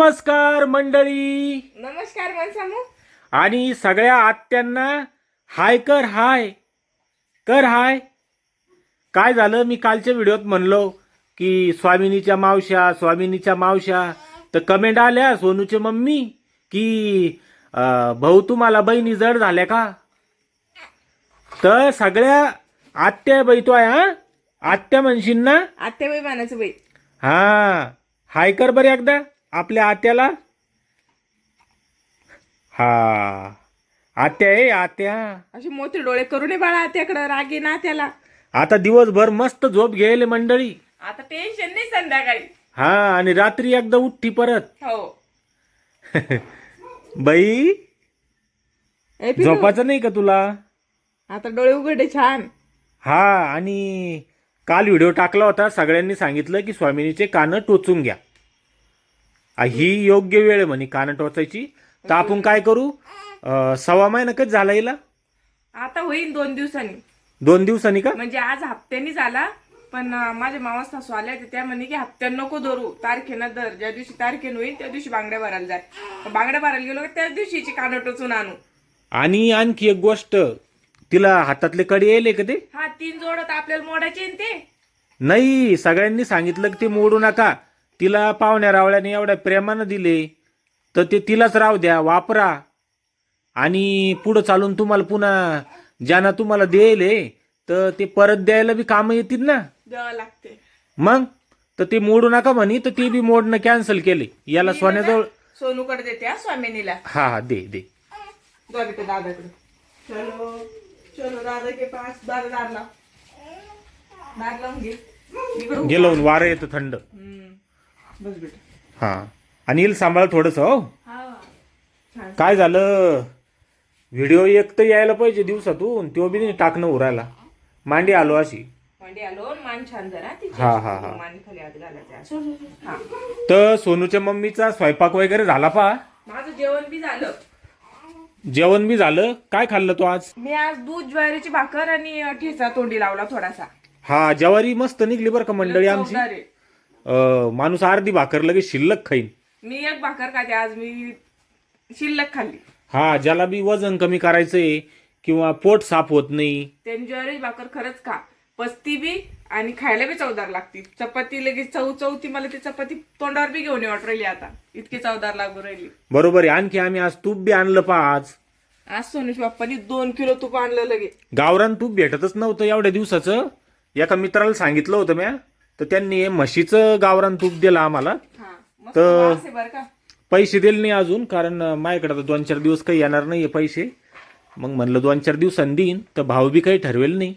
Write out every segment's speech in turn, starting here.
नमस्कार मंडळी. नमस्कार मनसामू. आणि सगळ्या आत्यांना हाय कर हाय कर हाय. काय झालं? मी कालच्या व्हिडिओत म्हणलो की स्वामिनीच्या मावश्या स्वामिनीच्या मावश्या. तर कमेंट आल्या सोनूचे मम्मी की अं, भाऊ तुम्हाला बहिणी जड झाल्या का? तर सगळ्या आत्या बैतोय हा? आत्या म्हणशील ना? आत्याबाई मानाचं बाई. हा. हाय कर बरं एकदा. आपल्या आत्याला? हा. आत्या आहे आत्या. असे मोठे डोळे करू नये बाळा आत्याकडं रागे ना त्याला आता दिवसभर मस्त झोप घ्यायले मंडळी. आता टेन्शन नाही संध्याकाळी. हा आणि रात्री एकदा उठती परत. हो. बाई ए, पिलू, झोपाचं नाही का तुला? आता डोळे उघडे छान. हा आणि काल व्हिडिओ टाकला होता सगळ्यांनी सांगितलं की स्वामिनीचे कानं टोचून घ्या. आ, ही योग्य वेळ म्हणे. कानं टोचायची तर आपण काय करू? अं, सव्वा महिना कधी झाला हिला. आता होईल दोन दिवसांनी. दोन दिवसांनी का? म्हणजे आज हप्त्यानी झाला पण अं, माझ्या मामा सासू आल्या होत्या त्या म्हणे की हप्त्यानं नको धरू. तारखेनं धर ज्या दिवशी तारखेनं होईल त्या दिवशी बांगड्या भरायला जाय. मग बांगड्या भरायला गेलो की त्याच दिवशीची कानं टोचून आणू. आणि आणखी एक गोष्ट तिला हातातले कडे येले का ते? हा तीन जोडत आपल्याला मोडायचे न ते. नाही सगळ्यांनी सांगितलं की ते मोडू नका. तिला पाहुण्या रावळ्याने एवढ्या प्रेमानं दिले तर ते तिलाच राहू द्या वापरा. आणि पुढं चालून तुम्हाला पुन्हा ज्यांना तुम्हाला देले तर ते परत द्यायला बी कामं येतील ना? द्यावं लागते. मग? तर ते मोडू नका म्हणे तर ते बी मोडणं कॅन्सल केले. याला सोन्याजवळ सोनूकडे देते हा स्वामिनीला. हा हा दे दे. दादाकडे. चलो चलो दादा के पास दादा दार लाव. दार लावून घे. इकडं उभा. गेलो वारं येतं थंड. हम्म. बस बेटा. हा. येईल सांभाळ थोडस हो. हा. काय झालं? व्हिडिओ एक तर यायला पाहिजे दिवसातून तो बी नाही टाकणं उरायला. मांडी आलो अशी. मांडी आलो मान छान जरा तिची हा, हा, हा. मान खाली हात घालायचा असं. हा. तर सोनूच्या मम्मीचा स्वयंपाक वगैरे झाला पा. माझं जेवण बी झालं. जेवण बी झालं. काय खाल्लं तो आज? मी आज दूध ज्वारीची भाकर आणि ठेचा तोंडी लावला थोडासा. हा ज्वारी मस्त निघली बरं का मंडळी आमची. चवदार आहे. अं, माणूस अर्धी भाकर लगेच शिल्लक खाईन. मी एक भाकर खाते आज मी शिल्लक खाल्ली. हा ज्याला बी वजन कमी करायचंय किंवा पोट साफ होत नाही. त्यांनी भाकर खरंच खा. पस्ती बी आणि खायला बी चवदार लागती चपाती लगेच चव चौथी मला ती चपाती तोंडावर बी घेऊन वाट राहिली आता. इतकी चवदार लागू राहिली. बरोबर आहे. आणखी आम्ही आज तूप बी आणलं पा आज. आज सोनुष बाप्पानी दोन किलो तूप आणलं लगे गावरान तूप भेटतच नव्हतं एवढ्या दिवसाचं. एका मित्राला सांगितलं होतं म्या तर त्यांनी म्हशीचं गावरान तूप दिलं आम्हाला. तर- पैसे दिले नाही अजून कारण माझ्याकडे आता दोन चार दिवस काही येणार नाही पैसे. मग म्हणलं दोन चार दिवसांनी देईन तर भाव बी काही ठरवेल नाही.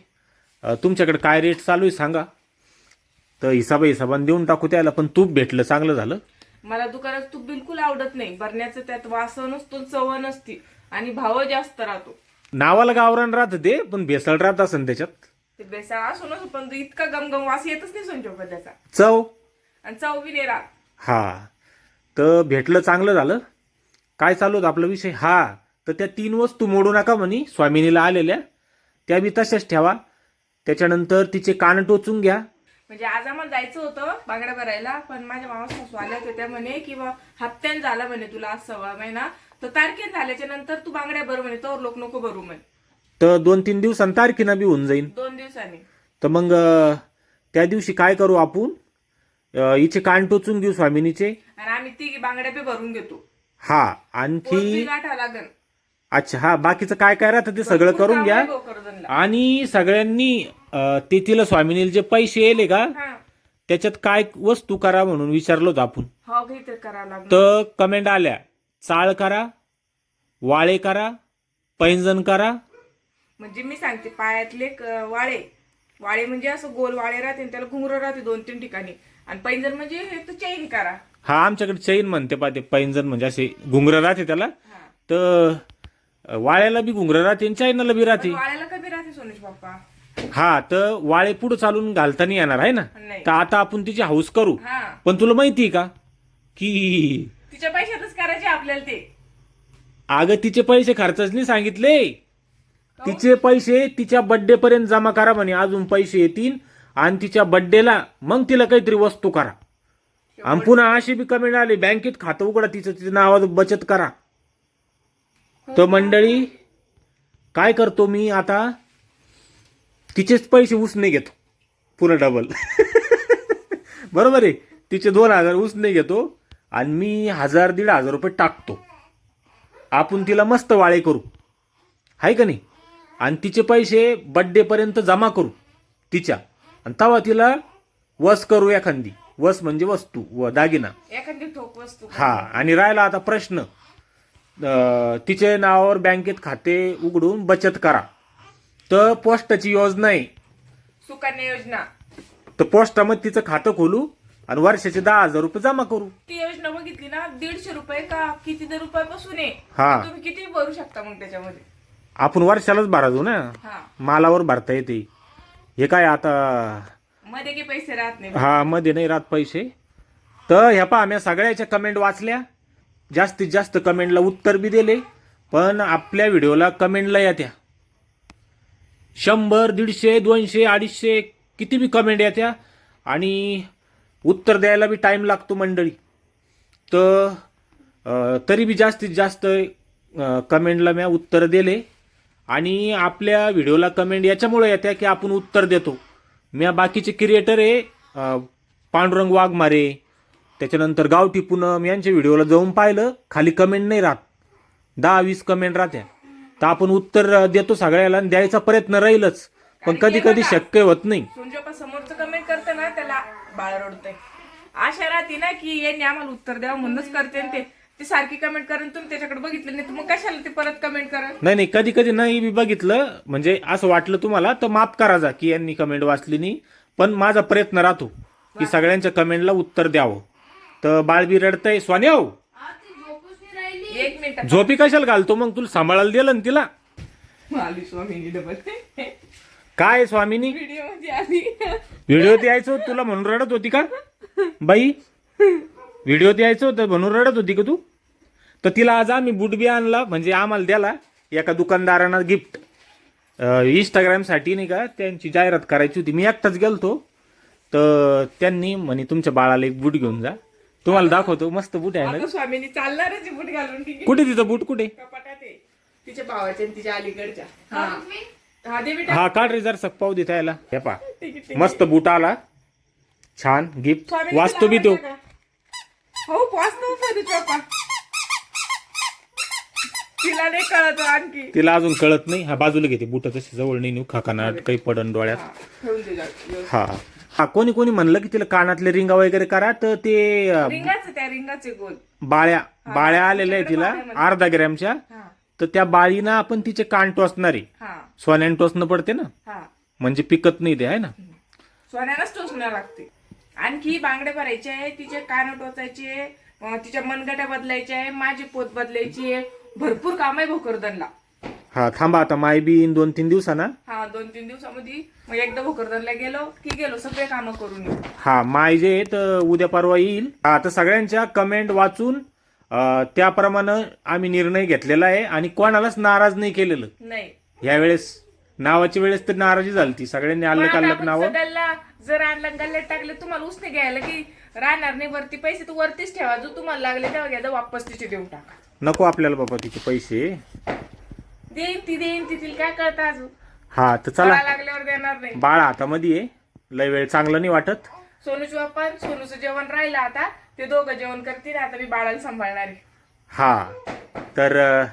तुमच्याकडे काय रेट चालू आहे सांगा. तर हिसाबा हिसाबाने देऊन टाकू त्याला पण तूप भेटलं चांगलं झालं. मला दुकानात तूप बिलकुल आवडत नाही. बरण्याचं त्यात वास नसतो चव नसती. आणि भाव जास्त राहतो. नावाला गावरान राहतं ते पण भेसळ राहत असेल त्याच्यात. ते बेसा असो नसो पण तो इतका गमगम वास येतच नाही सोनचोपा त्याचा चव? आणि चव बी नाही राहत. हा. तर भेटलं चांगलं झालं. काय चालू होतं आपला विषय? हा. तर त्या तीन वस्तू मोडू नका म्हणे. स्वामिनीला आलेल्या. त्या बी तशाच ठेवा. त्याच्यानंतर तिचे कान टोचून घ्या. म्हणजे आज आम्हाला जायचं होतं बांगड्या भरायला पण माझ्या मामा सासू आल्या होत्या त्या म्हणे किंवा हप्त्यान झाला म्हणे तुला आज सव्वा महिना. तर तारखेन झाल्याच्यानंतर तू बांगड्या भर म्हणे तर लोक नको भरू म्हणे. तर दोन तीन दिवसांनी तारखेनं बी होऊन जाईन. दोन दिवसांनी. तर मग अं, त्या दिवशी काय करू आपण? अं, हिचे कान टोचून घेऊ स्वामिनीचे. आणि आम्ही तिघी बांगड्या बी भरून घेतो. हा आणखी बी गाठा लागन. अच्छा हा बाकीचं काय काय राहतं ते सगळं करून घ्या. आणि सगळ्यांनी अं, ते तिला स्वामिनीला जे पैसे येले का हा. त्याच्यात काय वस्तू करा म्हणून विचारलो होतो आपण. हो करावं लागणार तर कमेंट आल्या चाळ करा वाळे करा पैंजण करा म्हणजे मी सांगते पायातले वाळे. वाळे म्हणजे असं गोल वाळे राहते त्याला घुंगर राहते दोन तीन ठिकाणी. आणि पैंजण म्हणजे तर चैन करा. हा आमच्याकडे चैन म्हणते पाहते पैंजण म्हणजे असे घुंगरं राहते त्याला. तर वाळ्याला बी घुंगरं राहते आणि चैनाला बी राहते. वाळ्याला कमी राहते सोनेश बाप्पा. हा तर वाळे पुढे चालून घालता नाही येणार आहे ना? तर आता आपण तिची हाऊस करू. पण तुला माहिती का? की तिच्या पैशातच करायचे आपल्याला ते. अगं तिचे पैसे खर्चच नाही सांगितले. तिचे पैसे तिच्या बड्डे पर्यंत जमा करा म्हणे. अजून पैसे येतील. आणि तिच्या बड्डेला मग तिला काहीतरी वस्तू करा. आणि पुन्हा अशी बी कमेंट आली बँकेत खातं उघडा तिचं तिचं नावात बचत करा. तर मंडळी काय करतो मी आता? तिचेच पैसे उसने घेतो. पुन्हा डबल बरोबर आहे? तिचे दोन हजार उसने घेतो आणि मी हजार दीड हजार रुपये टाकतो. आपण तिला मस्त वाळे करू. आहे का नाही? आणि तिचे पैसे बड्डे पर्यंत जमा करू तिच्या. आणि तेव्हा तिला वस करू एखादी. वस म्हणजे वस्तू व दागिना. एखादी ठोक वस्तू. हा आणि राहिला आता प्रश्न. अं, तिचे नावावर बँकेत खाते उघडून बचत करा. तर पोस्टाची योजना आहे. सुकन्या योजना. तर पोस्टामध्ये तिचं खातं खोलू आणि वर्षाचे दहा हजार रुपये जमा करू. ती योजना बघितली ना दीडशे रुपये का किती तर रुपयापासून आहे. हा. तुम्ही किती भरू शकता मग त्याच्यामध्ये? आपण वर्षालाच भरायचो ना. हा. मालावर भरता येते. हे काय आता मध्ये काही पैसे राहत नाही हा मध्ये नाही राहत पैसे. तर ह्या पहा आम्ही सगळ्याच्या कमेंट वाचल्या. जास्तीत जास्त कमेंटला उत्तर बी दिले. पण आपल्या व्हिडिओला कमेंटला येत्या. शंभर दीडशे दोनशे अडीचशे किती बी कमेंट येत्या. आणि उत्तर द्यायला बी टाईम लागतो मंडळी. तर अं, तरी बी जास्तीत जास्त अं, कमेंटला मी उत्तर दिले. आणि आपल्या व्हिडिओला कमेंट याच्यामुळे येत्या की आपण उत्तर देतो. मी बाकीचे क्रिएटर आहे पांडुरंग वाघमारे त्याच्यानंतर गावठी पूनम यांच्या व्हिडिओला जाऊन पाहिलं खाली कमेंट नाही राहत. दहा वीस कमेंट राहत्या. तर आपण उत्तर देतो सगळ्याला आणि द्यायचा प्रयत्न राहीलच. पण कधी कधी शक्य होत नाही. समोरचं कमेंट करतं ना त्याला बाळ आशा राहते ना की यांनी आम्हाला उत्तर द्यावं म्हणूनच करते ते ती सारखी कमेंट करून तुम्ही त्याच्याकडे बघितलं नाही तर मग कशाला ते परत कमेंट करा नाही नाही कधी कधी नाही बी बघितलं. म्हणजे असं वाटलं तुम्हाला तर माफ करा जा की यांनी कमेंट वाचली नाही. पण माझा प्रयत्न राहतो की सगळ्यांच्या कमेंटला उत्तर द्यावं. तर बाळबी रडतंय. स्वाने हो. एक मिनिट. झोपी कशाला घालतो? मग तुला सांभाळायला दिलं ना तिला. आली स्वामीनी डबल. काय स्वामीनी? व्हिडिओमध्ये आली व्हिडिओत यायचं तुला म्हणून रडत होती का? बाई. व्हिडिओत यायचं होतं म्हणून रडत होती का तू? तर तिला आज आम्ही बूट बी आणला म्हणजे आम्हाला द्याला एका दुकानदारानं गिफ्ट इंस्टाग्रामसाठी नाही का त्यांची जाहिरात करायची होती. मी एकटाच गेलतो. तर त्यांनी म्हणे तुमच्या बाळाला एक बूट घेऊन जा. तुम्हाला दाखवतो. मस्त बूट आहे ना. आता स्वामीनी चालणारच बूट घालून. ठीक आहे. कुठे तिचं बूट कुठे? कपाटात आहे. तिच्या भावाच्या तिच्या अलीकडच्या. हा. हा हा काढ रे जर पाव देता यायला हे पा. मस्त बूट आला. छान गिफ्ट वाचतो बी तो. हो तुझ्या पप्पा तिला नाही कळत हो आणखी. तिला अजून कळत नाही. हा बाजूला घेते. बुट तशी जवळ नाही नेऊ. खाकानाट काही पडन डोळ्यात. हा, ठेवून दे जा, व्यवस्थित. हा. हा कोणी कोणी म्हणलं की तिला कानातले रिंगा वगैरे करा तर ते अं, रिंगाच त्या रिंगाचे गोल. बाळ्या बाळ्या आलेल्या आहे तिला अर्धा ग्रॅमच्या. हा. तर त्या बाळीनं आपण तिचे कान टोचणार. आहे हा. सोन्याने टोचणं पडते ना. हा. म्हणजे पिकत नाही ते आहे ना? सोन्यालाच टोचणं लागते. आणखी बांगडे भरायचे आहे तिचे कान टोचायचे तिच्या मनगट्या बदलायच्या आहे माझी पोत बदलायची आहे. भरपूर काम आहे भोकरदनला. हा थांबा आता माय बी येईन दोन तीन दिवसाना. हा दोन तीन दिवसामध्ये मग एकदा भोकरदनला गेलो की गेलो सगळे कामं करून येऊ. हा माय जे आहे तर उद्या परवा येईल. हा तर सगळ्यांच्या कमेंट वाचून अं, त्याप्रमाणे आम्ही निर्णय घेतलेला आहे आणि कोणालाच नाराज नाही केलेलं. नाही. यावेळेस नावाच्या वेळेस तर नाराजी झाली ती सगळ्यांनी अल्लक आपण नावं. जर आणलं गल्ल्यात टाकले तुम्हाला उसने घ्यायला की राहणार नाही वरती पैसे तू वरतीच ठेवा. जो तुम्हाला लागले तेव्हा घ्या वापस तिचे देऊन टाका. नको आपल्याला बाबा तिचे पैसे. देईन ती देईन ती तिला काय कळतं अजून? हा तर चला. मला लागल्यावर देणार नाही. बाळ हातामध्ये आहे लय वेळ चांगलं नाही वाटत. सोनूची बाप्पा सोनूचं जेवण राहिलं आता. ते दोघं जेवण करतील आता मी बाळाला सांभाळणार आहे. हा तर अं,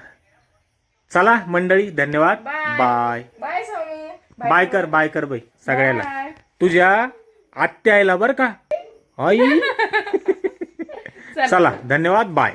चला मंडळी धन्यवाद. Bye. Bye. Bye Sonu. Bye कर बाय कर बाई सगळ्याला. तुझ्या आत्या आईला बर का? आई. चला. चला धन्यवाद बाय.